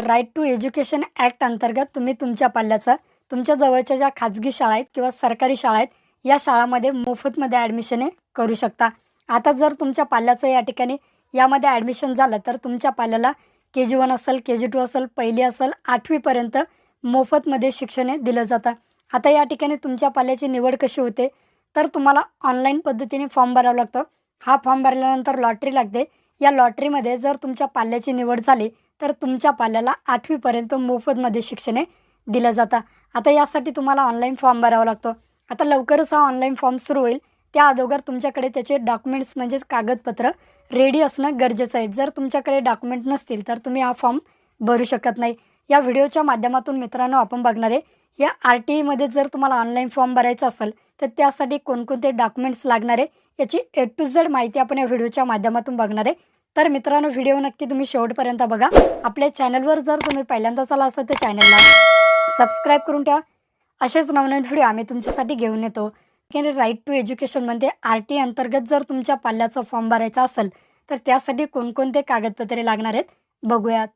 Right to education act अंतर्गत तुम्ही तुमच्या पाल्याचं तुमच्या जवळच्या ज्या खाजगी शाळा आहेत किंवा सरकारी शाळा आहेत या शाळामध्ये मोफतमध्ये ॲडमिशन हे करू शकता. आता जर तुमच्या पाल्याचं या ठिकाणी यामध्ये ॲडमिशन झालं तर तुमच्या पाल्याला के जी वन असेल के जी टू असेल पहिली असेल आठवीपर्यंत मोफतमध्ये शिक्षण दिलं जातं. आता या ठिकाणी तुमच्या पाल्याची निवड कशी होते तर तुम्हाला ऑनलाईन पद्धतीने फॉर्म भरावा लागतो. हा फॉर्म भरल्यानंतर लॉटरी लागते. या लॉटरीमध्ये जर तुमच्या पाल्याची निवड झाली तर तुमच्या पाल्याला आठवीपर्यंत मोफतमध्ये शिक्षण हे दिलं जातं आता यासाठी तुम्हाला ऑनलाईन फॉर्म भरावा लागतो. आता लवकरच हा ऑनलाईन फॉर्म सुरू होईल. त्या अगोदर तुमच्याकडे त्याचे डॉक्युमेंट्स म्हणजेच कागदपत्र रेडी असणं गरजेचं आहे. जर तुमच्याकडे डॉक्युमेंट नसतील तर तुम्ही हा फॉर्म भरू शकत नाही. या व्हिडिओच्या माध्यमातून मित्रांनो आपण बघणार आहे या आर टी ईमध्ये जर तुम्हाला ऑनलाईन फॉर्म भरायचा असेल तर त्यासाठी कोणकोणते डॉक्युमेंट्स लागणार आहे याची ए टू झेड माहिती आपण या व्हिडिओच्या माध्यमातून बघणार आहे. तर मित्रांनो व्हिडिओ नक्की तुम्ही शेवटपर्यंत बघा. आपल्या चॅनलवर जर तुम्ही पहिल्यांदाच आला असाल तर चॅनलला सबस्क्राईब करून ठेवा. असेच नवनवीन व्हिडिओ आम्ही तुमच्यासाठी घेऊन येतो. की राईट टू एज्युकेशनमध्ये आर टी अंतर्गत जर तुमच्या पाल्याचा फॉर्म भरायचा असेल तर त्यासाठी कोणकोणते कागदपत्रे लागणार आहेत? बघूयात.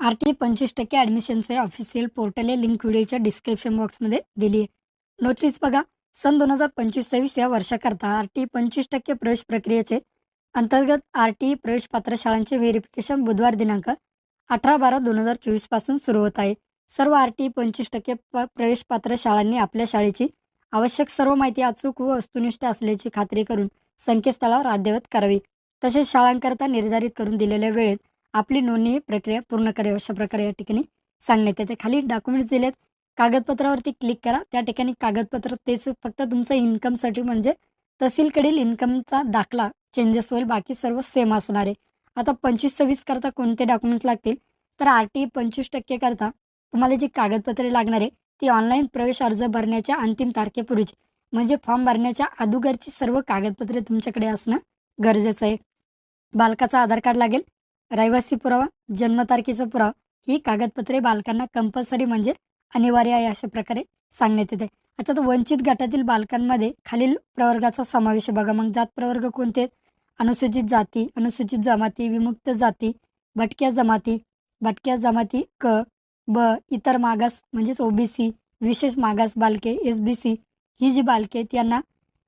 आर टी पंचवीस टक्के ॲडमिशनचे ऑफिशियल पोर्टल आहे लिंक व्हिडिओच्या डिस्क्रिप्शन बॉक्समध्ये दिली आहे नोटीस बघा सन दोन हजार पंचवीस सव्वीस या वर्षाकरता आर टी पंचवीस टक्के प्रवेश प्रक्रियेचे अंतर्गत आर टी प्रवेश पात्र शाळांचे व्हेरिफिकेशन बुधवार दिनांक अठरा बारा दोन हजार चोवीसपासून सुरू होत आहे. सर्व आर टी पंचवीस टक्के प प्रवेश पात्र शाळांनी आपल्या शाळेची आवश्यक सर्व माहिती अचूक व वस्तुनिष्ठ असल्याची खात्री करून संकेतस्थळावर अद्ययावत करावी. तसेच शाळांकरता निर्धारित करून दिलेल्या वेळेत आपली नोंदणी प्रक्रिया पूर्ण करावी अशा प्रकारे या ठिकाणी सांगण्यात येते. खाली डॉक्युमेंट्स दिलेत. कागदपत्रावरती क्लिक करा. त्या ठिकाणी कागदपत्र तेच फक्त तुमचं इन्कमसाठी म्हणजे तहसीलकडील इन्कमचा दाखला चेंजेस होईल बाकी सर्व सेम असणार आहे. आता पंचवीस सव्वीस करता कोणते डॉक्युमेंट्स लागतील? तर आर टी पंचवीस टक्के करता. तुम्हाला जी कागदपत्रे लागणार आहे ती ऑनलाईन प्रवेश अर्ज भरण्याच्या अंतिम तारखेपूर्वीची म्हणजे फॉर्म भरण्याच्या अगोदरची सर्व कागदपत्रे तुमच्याकडे असणं गरजेचं आहे. बालकाचा आधार कार्ड लागेल रहिवासी पुरावा जन्मतारखेचा पुरावा ही कागदपत्रे बालकांना कंपल्सरी म्हणजे अनिवार्य आहे अशा प्रकारे सांगण्यात येते. आता तर वंचित गटातील बालकांमध्ये खालील प्रवर्गाचा समावेश बघा मग जात प्रवर्ग कोणते? अनुसूचित जाती अनुसूचित जमाती विमुक्त जाती भटक्या जमाती भटक्या जमाती क ब इतर मागास म्हणजेच ओबीसी विशेष मागास बालके एस बी सी ही जी बालके त्यांना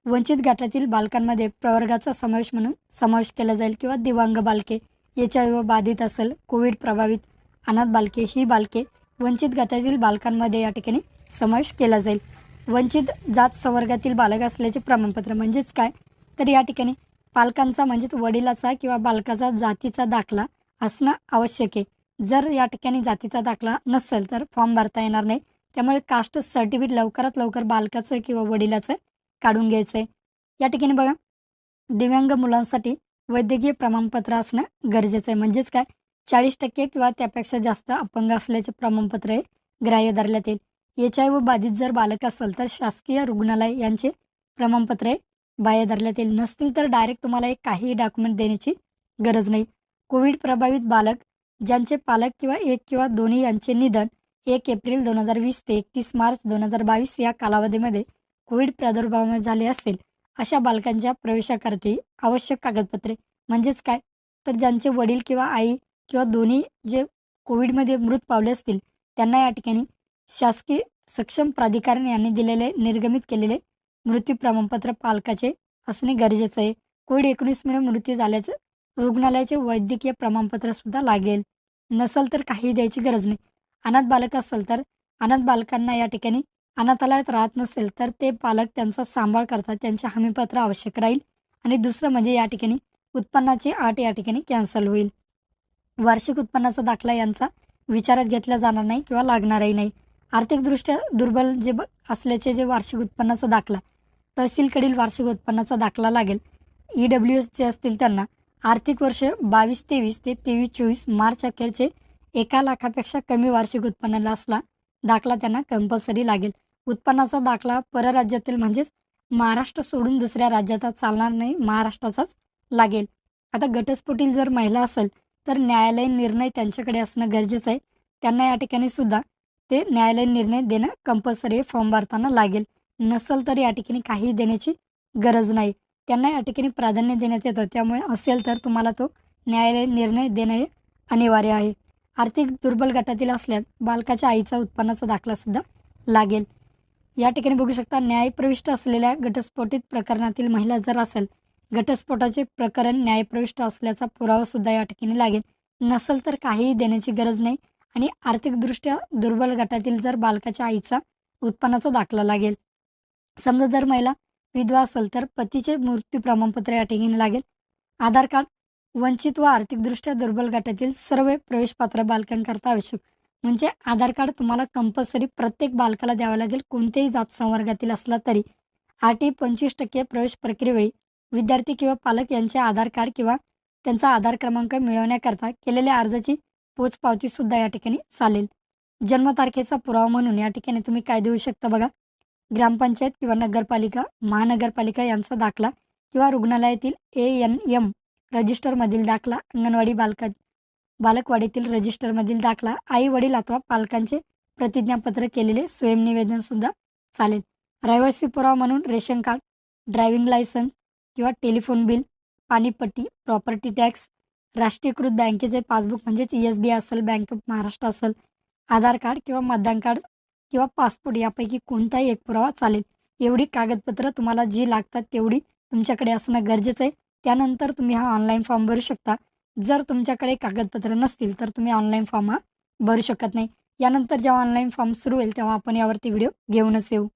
वंचित गटातील बालकांमध्ये प्रवर्गाचा समावेश म्हणून समावेश केला जाईल किंवा दिव्यांग बालके एच आय व बाधित असेल कोविड प्रभावित अनाथ बालके ही बालके वंचित गटातील बालकांमध्ये या ठिकाणी समावेश केला जाईल. वंचित जात संवर्गातील बालक असल्याचे प्रमाणपत्र म्हणजेच काय? तर या ठिकाणी पालकांचा म्हणजेच वडिलाचा किंवा बालकाचा जातीचा दाखला असणं आवश्यक आहे. जर या ठिकाणी जातीचा दाखला नसेल तर फॉर्म भरता येणार नाही. त्यामुळे कास्ट सर्टिफिकेट लवकरात लवकर बालकाचं किंवा वडिलाचं काढून घ्यायचं आहे या ठिकाणी बघा दिव्यांग मुलांसाठी वैद्यकीय प्रमाणपत्र असणं गरजेचं आहे म्हणजेच काय? चाळीस टक्के किंवा त्यापेक्षा जास्त अपंग असल्याचे प्रमाणपत्र हे ग्राह्य धरण्यात येईल. एच आय व बाधित जर बालक असेल तर शासकीय रुग्णालय यांचे प्रमाणपत्रे बाह्य धरण्यात येईल. नसतील तर डायरेक्ट तुम्हाला एक काहीही डॉक्युमेंट देण्याची गरज नाही. कोविड प्रभावित बालक ज्यांचे पालक किंवा एक किंवा दोन्ही यांचे निधन एक एप्रिल दोन हजार वीस ते एकतीस मार्च दोन हजार बावीस या कालावधीमध्ये कोविड प्रादुर्भावामुळे झाले असेल अशा बालकांच्या प्रवेशाकरते आवश्यक कागदपत्रे. म्हणजेच काय? तर ज्यांचे वडील किंवा आई किंवा दोन्ही जे कोविडमध्ये मृत पावले असतील त्यांना या ठिकाणी शासकीय सक्षम प्राधिकरण यांनी दिलेले निर्गमित केलेले मृत्यू प्रमाणपत्र पालकाचे असणे गरजेचं आहे. कोविड एकोणीसमुळे मृत्यू झाल्याचं रुग्णालयाचे वैद्यकीय प्रमाणपत्रसुद्धा लागेल. नसेल तर काही द्यायची गरज नाही. अनाथ बालक असेल तर अनाथ बालकांना या ठिकाणी अनाथालयात राहत नसेल तर ते पालक त्यांचा सांभाळ करतात त्यांचे हमीपत्र आवश्यक राहील आणि दुसरं म्हणजे या ठिकाणी उत्पन्नाची आट या ठिकाणी कॅन्सल होईल. वार्षिक उत्पन्नाचा दाखला यांचा विचारात घेतला जाणार नाही किंवा लागणारही नाही. आर्थिकदृष्ट्या दुर्बल जे ब असल्याचे जे वार्षिक उत्पन्नाचा दाखला तहसीलकडील वार्षिक उत्पन्नाचा दाखला लागेल. ई डब्ल्यू एस जे असतील त्यांना आर्थिक वर्ष बावीस तेवीस ते तेवीस चोवीस मार्च अखेरचे एका लाखापेक्षा कमी वार्षिक उत्पन्नाला असला दाखला त्यांना कंपल्सरी लागेल. उत्पन्नाचा दाखला परराज्यातील म्हणजेच महाराष्ट्र सोडून दुसऱ्या राज्यात चालणार नाही महाराष्ट्राचाच लागेल. आता घटस्फोटील जर महिला असेल तर न्यायालयीन निर्णय त्यांच्याकडे असणं गरजेचं आहे. त्यांना या ठिकाणी सुद्धा ते न्यायालयीन निर्णय देणं कंपल्सरी फॉर्म भरताना लागेल. नसेल तर या ठिकाणी काही देण्याची गरज नाही. त्यांना या ठिकाणी प्राधान्य देण्यात येतं. त्यामुळे असेल तर तुम्हाला तो न्यायालयीन निर्णय देणे अनिवार्य आहे. आर्थिक दुर्बल गटातील असल्यास बालकाच्या आईचा उत्पन्नाचा दाखलासुद्धा लागेल. या ठिकाणी बघू शकता न्यायप्रविष्ट असलेल्या घटस्फोटित प्रकरणातील महिला जर असेल घटस्फोटाचे प्रकरण न्यायप्रविष्ट असल्याचा पुरावासुद्धा या ठिकाणी लागेल. नसेल तर काहीही देण्याची गरज नाही. आणि आर्थिकदृष्ट्या दुर्बल गटातील जर बालकाच्या आईचा उत्पन्नाचा दाखला लागेल. समजा जर महिला विधवा असेल तर पतीचे मृत्यू प्रमाणपत्र या ठिकाणी लागेल. आधार कार्ड वंचित व आर्थिकदृष्ट्या दुर्बल गटातील सर्व प्रवेशपात्र बालकांकरता आवश्यक. म्हणजे आधार कार्ड तुम्हाला कंपल्सरी प्रत्येक बालकाला द्यावं लागेल कोणत्याही जात संवर्गातील असला तरी. आर टी पंचवीस टक्के प्रवेश प्रक्रियेवेळी विद्यार्थी किंवा पालक यांचे आधार कार्ड किंवा त्यांचा आधार क्रमांक मिळवण्याकरता केलेल्या अर्जाची पोचपावतीसुद्धा या ठिकाणी चालेल. जन्मतारखेचा पुरावा म्हणून या ठिकाणी तुम्ही काय देऊ शकता बघा. ग्रामपंचायत किंवा नगरपालिका महानगरपालिका यांचा दाखला किंवा रुग्णालयातील ए एन एम रजिस्टरमधील दाखला अंगणवाडी बालका बालकवाडीतील रजिस्टरमधील दाखला आई वडील अथवा पालकांचे प्रतिज्ञापत्र केलेले स्वयंनिवेदनसुद्धा चालेल. रहिवासी पुरावा म्हणून रेशन कार्ड ड्रायव्हिंग लायसन्स किंवा टेलिफोन बिल पाणीपट्टी प्रॉपर्टी टॅक्स राष्ट्रीयकृत बँकेचे पासबुक म्हणजेच एस बी आय असेल बँक ऑफ महाराष्ट्र असेल आधार कार्ड किंवा मतदान कार्ड किंवा पासपोर्ट यापैकी कोणताही एक पुरावा चालेल. एवढी कागदपत्रं तुम्हाला जी लागतात तेवढी तुमच्याकडे असणं गरजेचं आहे. त्यानंतर तुम्ही हा ऑनलाईन फॉर्म भरू शकता. जर तुमच्याकडे कागदपत्र नसतील तर तुम्ही ऑनलाईन फॉर्म हा भरू शकत नाही. यानंतर जेव्हा ऑनलाईन फॉर्म सुरू होईल तेव्हा आपण यावरती व्हिडिओ घेऊनच येऊ.